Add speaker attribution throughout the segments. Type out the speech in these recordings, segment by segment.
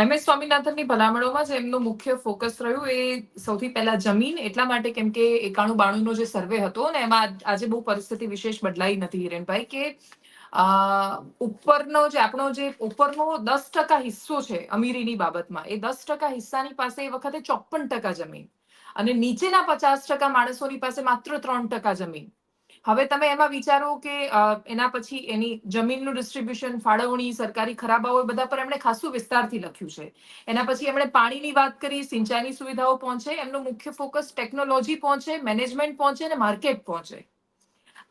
Speaker 1: M S સ્વામિનાથનની ભલામણોમાં જે એમનો મુખ્ય ફોકસ રહ્યું. એ સૌથી પહેલા જમીન, એટલા માટે કેમ કે એકાણું બાણુંનો જે સર્વે હતો ને, એમાં આજે બહુ પરિસ્થિતિ વિશેષ બદલાઈ નથી હિરેનભાઈ, કે ઉપરનો જે, આપણો જે, ઉપરનો દસ ટકા હિસ્સો છે અમીરીની બાબતમાં, એ દસ ટકા હિસ્સાની પાસે એ વખતે ચોપન ટકા જમીન અને નીચેના પચાસ ટકા માણસોની પાસે માત્ર ત્રણ ટકા જમીન. હવે તમે એમાં વિચારો કે એના પછી એની જમીનનું ડિસ્ટ્રીબ્યુશન ફાળવણી, સરકારી ખરાબાઓ બધા પર એમણે ખાસું વિસ્તારથી લખ્યું છે. એના પછી એમણે પાણીની વાત કરી, સિંચાઈની સુવિધાઓ પહોંચે, એમનો મુખ્ય ફોકસ ટેકનોલોજી પહોંચે મેનેજમેન્ટ પહોંચે અને માર્કેટ પહોંચે.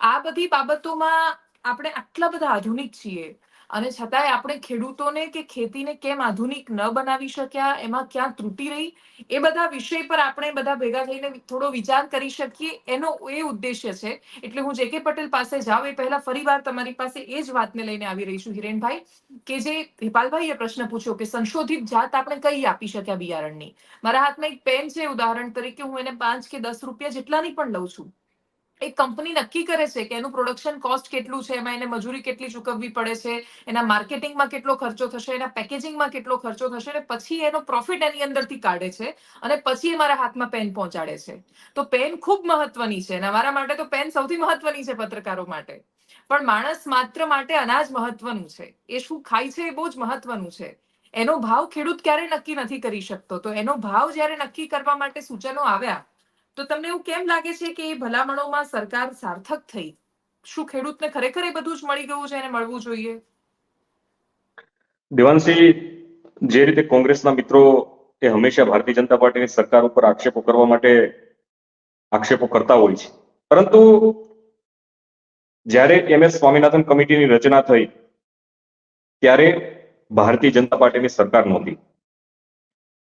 Speaker 1: આ બધી બાબતોમાં આપણે આટલા બધા આધુનિક છીએ. અને છતાંય આપણે ખેડૂતોને કે ખેતીને કેમ આધુનિક ન બનાવી શક્યા, એમાં ક્યાં ત્રુટી રહી, એ બધા વિષય પર આપણે બધા ભેગા થઈને થોડો વિચાર કરી શકીએ, એનો એ ઉદ્દેશ્ય છે. એટલે હું જે કે પટેલ પાસે જાઉં એ પહેલા ફરીવાર તમારી પાસે એ જ વાતને લઈને આવી રહી છું, હિરેનભાઈ, કે જે હિપાલભાઈએ પ્રશ્ન પૂછ્યો કે સંશોધિત જાત આપણે કઈ આપી શક્યા બિયારણની? મારા હાથમાં એક પેન છે, ઉદાહરણ તરીકે હું એને પાંચ કે દસ રૂપિયા જેટલાની પણ લઉં છું. એક કંપની નક્કી કરે છે કે એનું પ્રોડક્શન કોસ્ટ કેટલું છે, એમાં એને મજૂરી કેટલી ચૂકવવી પડે છે, એના માર્કેટિંગમાં કેટલો ખર્ચો થશે, એના પેકેજિંગમાં કેટલો ખર્ચો થશે, અને પછી એનો પ્રોફિટ એની અંદરથી કાઢે છે, અને પછી એ મારા હાથમાં પેન પહોંચાડે છે. તો પેન ખૂબ મહત્વની છે, અને અમારા માટે તો પેન સૌથી મહત્વની છે પત્રકારો માટે. પણ માણસ માત્ર માટે અનાજ મહત્વનું છે, એ શું ખાય છે એ બહુ જ મહત્વનું છે. એનો ભાવ ખેડૂત ક્યારે નક્કી નથી કરી શકતો, તો એનો ભાવ જ્યારે નક્કી કરવા માટે સૂચનો આવ્યા તો તમને એવું કેમ લાગે છે કે એ ભલામણોમાં સરકાર સાર્થક થઈ? શું ખેડૂતને ખરેખર એ બધું જ મળી ગયું છે એને મળવું જોઈએ?
Speaker 2: દેવાંશી, જે રીતે કોંગ્રેસના મિત્રો એ હંમેશા ભારતીય જનતા પાર્ટીની સરકાર ઉપર આક્ષેપો કરવા માટે આક્ષેપો કરતા હોય છે. પરંતુ જ્યારે એમ એસ સ્વામિનાથન કમિટીની રચના થઈ, ત્યારે ભારતીય જનતા પાર્ટીની સરકાર નહોતી.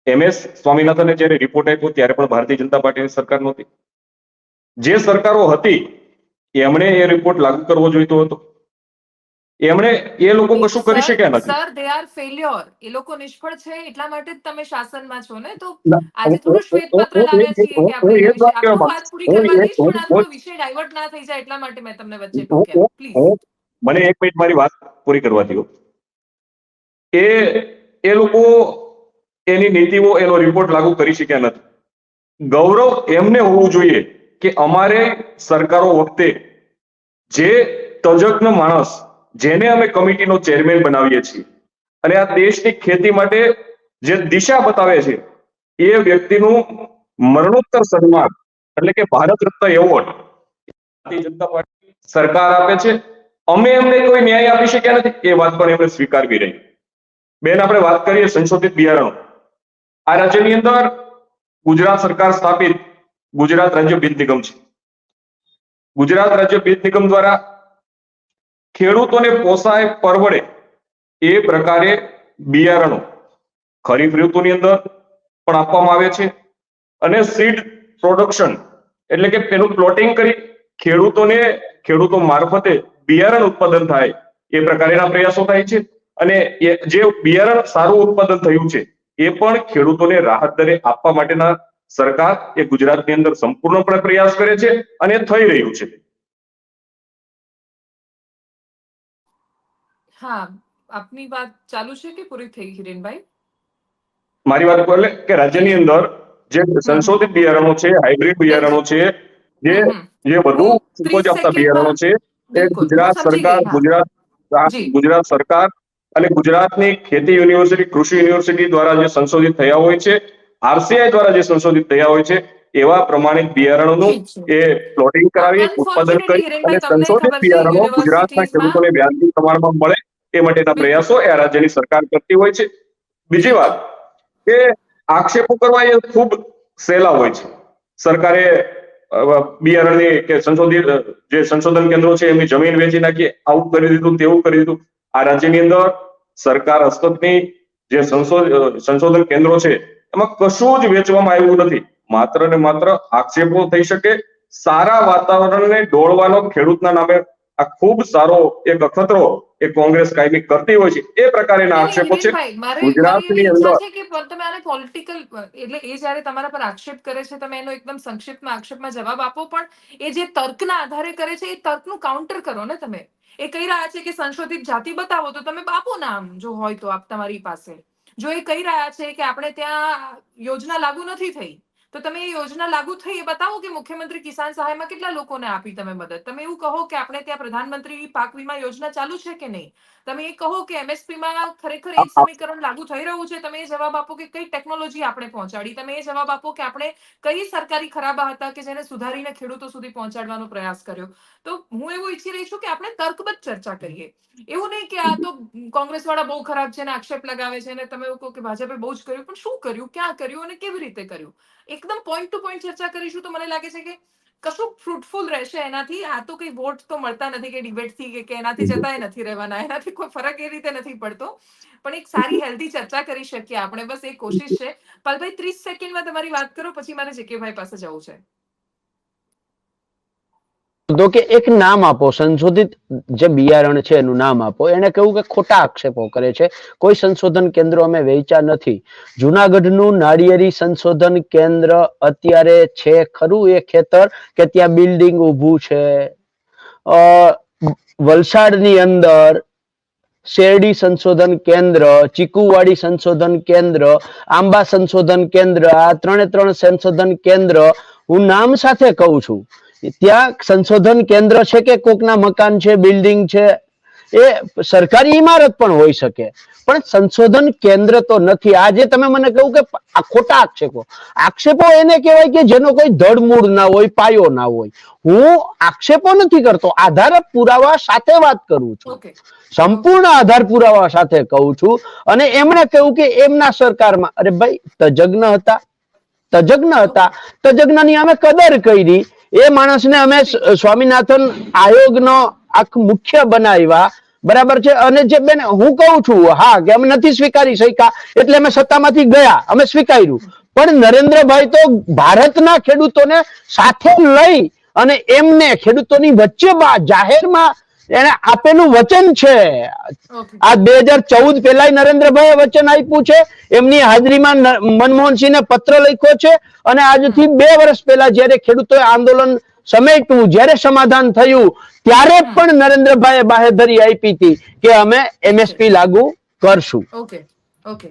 Speaker 2: એમ. એસ. સ્વામિનાથને જ્યારે રિપોર્ટ આપ્યો ત્યારે પણ ભારતીય જનતા પાર્ટીની સરકાર નહોતી. જે સરકારો હતી એમણે એ રિપોર્ટ લાગુ કરવો જોઈતો હતો. એમણે એ લોકો કશું કરી શક્યા નથી.
Speaker 1: સર દે આર ફેલ્યોર એ લોકો નિષ્ફળ છે એટલા માટે જ તમે શાસનમાં છો ને? તો આજે થોડું શ્વેત પત્ર
Speaker 2: હું- હું-
Speaker 1: લાવ્યા છીએ કે આપણે
Speaker 2: હું એ વાત
Speaker 1: આપણું વાત પૂરી
Speaker 2: હું
Speaker 1: કરવા
Speaker 2: એ-
Speaker 1: પણ
Speaker 2: હું-
Speaker 1: વિષય ડાયવર્ટ ના થઈ જાય એટલા માટે મેં તમને વચ્ચે ટોક્યા પ્લીઝ
Speaker 2: મને એક મિનિટ મારી વાત પૂરી કરવા દો એ એ લોકો એની નીતિઓ એનો રિપોર્ટ લાગુ કરી શક્યા નથી. ગૌરવ એમને હોવું જોઈએ કે અમારે સરકારો વખતે જે તજજ્ઞ માણસ, જેને અમે કમિટીનો ચેરમેન બનાવીએ છીએ અને આ દેશની ખેતી માટે જે દિશા બતાવે છે, એ વ્યક્તિનું મરણોત્તર સન્માન એટલે કે ભારત રત્ન એવોર્ડ ભારતીય જનતા પાર્ટી સરકાર આપે છે. અમે એમને કોઈ ન્યાય આપી શક્યા નથી. એ વાત પણ એમણે સ્વીકારવી રહી બેન, આપણે વાત કરીએ સંશોધિત બિયારણો. આ રાજ્યની અંદર ગુજરાત સરકાર સ્થાપિત ગુજરાત રાજ્ય બિલ નિગમ છે. ગુજરાત રાજ્ય બિલ નિગમ દ્વારા ખેડૂતોને પોસાય પરવડે એ પ્રકારે બિયારણો ખરીફ ઋતુની અંદર પણ આપવામાં આવે છે અને સીડ પ્રોડક્શન એટલે કે તેનું પ્લોટિંગ કરી ખેડૂતોને ખેડૂતો મારફતે બિયારણ ઉત્પાદન થાય એ પ્રકારેના પ્રયાસો થાય છે. અને જે બિયારણ સારું ઉત્પાદન થયું છે એ પણ ખેડૂતોને રાહત દરે આપવા માટેના સરકાર એ ગુજરાતની અંદર સંપૂર્ણપણે પ્રયાસ કરે છે અને થઈ રહ્યું છે.
Speaker 1: હા આપની વાત ચાલુ છે કે પૂરી થઈ હિરેનભાઈ?
Speaker 2: મારી વાત એટલે કે રાજ્યની અંદર જે સંશોધિત બિયારણો છે હાઇબ્રિડ બિયારણો છે જે. જે વધુ ઉપજ આપતા બિયારણો છે એ ગુજરાત સરકાર ગુજરાત ગુજરાત સરકાર અને ગુજરાતની ખેતી યુનિવર્સિટી કૃષિ યુનિવર્સિટી દ્વારા જે સંશોધિત થયા હોય છે આરસીઆઈ દ્વારા જે સંશોધિત થયા હોય છે એવા પ્રમાણિત બિયારણોનું એ પ્લોટિંગ કરાવી ઉત્પાદન કરી અને સંશોધિત બિયારણો ગુજરાતના ખેડૂતોને વ્યાજબી પ્રમાણમાં મળે એ માટેના પ્રયાસો એ રાજ્યની સરકાર કરતી હોય છે. બીજી વાત કે આક્ષેપો કરવા એ ખૂબ સહેલા હોય છે. સરકારે બિયારણની કે સંશોધિત જે સંશોધન કેન્દ્રો છે એમની જમીન વેચી નાખી આવું કરી દીધું તેવું કરી દીધું. આ રાજ્યની અંદર સરકાર હસ્તકની જે સંશોધ સંશોધન કેન્દ્રો છે, એમાં કશું જ વેચવામાં આવ્યું નથી. માત્ર ને માત્ર આક્ષેપો થઈ શકે, સારા વાતાવરણને ડોળવાનો ખેડૂતના નામે આ ખૂબ સારો એક અખતરો એ કોંગ્રેસ કાયમી કરતી હોય છે એ પ્રકારના આક્ષેપો છે. ગુજરાતની અંદર-
Speaker 1: કે તમે આને પોલિટિકલ એટલે એ જ્યારે તમારા પર આક્ષેપ કરે છે તમે એનો એકદમ સંક્ષિપ્તમાં આક્ષેપમાં જવાબ આપો પણ એ જે તર્કના આધારે કરે છે એ તર્કનું કાઉન્ટર કરો ને તમે. એ કહી રહ્યા છે કે સંશોધિત જાતિ બતાવો તો તમે બાપો નામ જો હોય તો આપ તમારી પાસે. જો એ કહી રહ્યા છે કે આપણે ત્યાં યોજના લાગુ નથી થઈ તો તમે એ યોજના લાગુ થઈ એ બતાવો કે મુખ્યમંત્રી કિસાન સહાયમાં કેટલા લોકોને આપી તમે મદદ? તમે એવું કહો કે આપણે ત્યાં પ્રધાનમંત્રી પાક વીમા યોજના ચાલુ છે કે નહીં? તમે એ કહો કે એમએસપીમાં ખરેખર એ સમીકરણ લાગુ થઈ રહ્યું છે, તમે એ જવાબ આપો કે કઈ ટેકનોલોજી આપણે પહોંચાડી? તમે એ જવાબ આપો કે આપણે કઈ સરકારી ખરાબા હતા કે જેને સુધારીને ખેડૂતો સુધી પહોંચાડવાનો પ્રયાસ કર્યો? તો હું એવું ઈચ્છી રહી છું કે આપણે તર્કબદ્ધ ચર્ચા કરીએ. એવું નહીં કે આ તો કોંગ્રેસ વાળા બહુ ખરાબ છે ને આક્ષેપ લગાવે છે અને તમે એવું કહો કે ભાજપે બહુ જ કર્યું, પણ શું કર્યું, ક્યાં કર્યું અને કેવી રીતે કર્યું? એકદમ પોઈન્ટ ટુ પોઈન્ટ ચર્ચા કરીશું તો મને લાગે છે કે કશું ફ્રુટફુલ રહેશે એનાથી. આ તો કઈ વોટ તો મળતા નથી કે ડિબેટથી કે- એનાથી જતાય નથી રહેવાના. એનાથી કોઈ ફરક એ રીતે નથી પડતો. પણ એક સારી હેલ્ધી ચર્ચા કરી શકીએ આપણે. બસ એ કોશિશ છે. પલભાઈ, ત્રીસ સેકન્ડમાં તમારી વાત કરો, પછી મારે જેકેભાઈ પાસે જવું છે.
Speaker 3: તો કે એક નામ આપો, સંશોધિત જે બિયારણ છે એનું નામ આપો. એને કહ્યું કે ખોટા આક્ષેપો કરે છે. કોઈ સંશોધન કેન્દ્રો અમે વેચ્યા નથી. જુનાગઢનું નાળિયેરી સંશોધન કેન્દ્ર અત્યારે છે ખરું એ ખેતર કે ત્યાં બિલ્ડિંગ ઊભું છે? વલસાડની અંદર શેરડી સંશોધન કેન્દ્ર, ચીકુવાડી સંશોધન કેન્દ્ર, આંબા સંશોધન કેન્દ્ર, આ ત્રણે ત્રણ સંશોધન કેન્દ્ર હું નામ સાથે કહું છું. ત્યાં સંશોધન કેન્દ્ર છે કે કોકના મકાન છે બિલ્ડિંગ છે? એ સરકારી ઇમારત પણ હોઈ શકે. પણ સંશોધન કેન્દ્ર તો નથી. આજે તમે મને કહું કે આ ખોટા આક્ષેપો. આક્ષેપો એને કહેવાય કે જેનો કોઈ ધડમૂળ ના હોય પાયો ના હોય. હું આક્ષેપો નથી કરતો. આધાર પુરાવા સાથે વાત કરું છું. સંપૂર્ણ આધાર પુરાવા સાથે કહું છું. અને એમણે કહ્યું કે એમના સરકારમાં અરે ભાઈ તજજ્ઞ હતા. તજજ્ઞ હતા. તજજ્ઞની અમે કદર કરી. એ માણસને અમે સ્વામિનાથન આયોગનો આખ મુખ્ય બનાવ્યા. બરાબર છે? અને જે બેન, હું કહું છું, હા, કે અમે નથી સ્વીકારી શક્યા, એટલે અમે સત્તામાંથી ગયા, અમે સ્વીકાર્યું. પણ નરેન્દ્રભાઈ તો ભારતના ખેડૂતોને સાથે લઈ અને એમને ખેડૂતોની વચ્ચે જાહેરમાં એને આપેલું વચન છે. આ બે હજાર ચૌદ પેલા નરેન્દ્રભાઈ વચન આપ્યું છે. એમની હાજરીમાં ન- મનમોહનસિંહને પત્ર લખ્યો છે અને આજથી બે વર્ષ પહેલા જ્યારે ખેડૂતોએ આંદોલન સમેટવું જ્યારે સમાધાન થયું ત્યારે પણ નરેન્દ્રભાઈએ બાહેધરી આપી હતી કે અમે એમએસપી લાગુ કરશું.
Speaker 1: Okay okay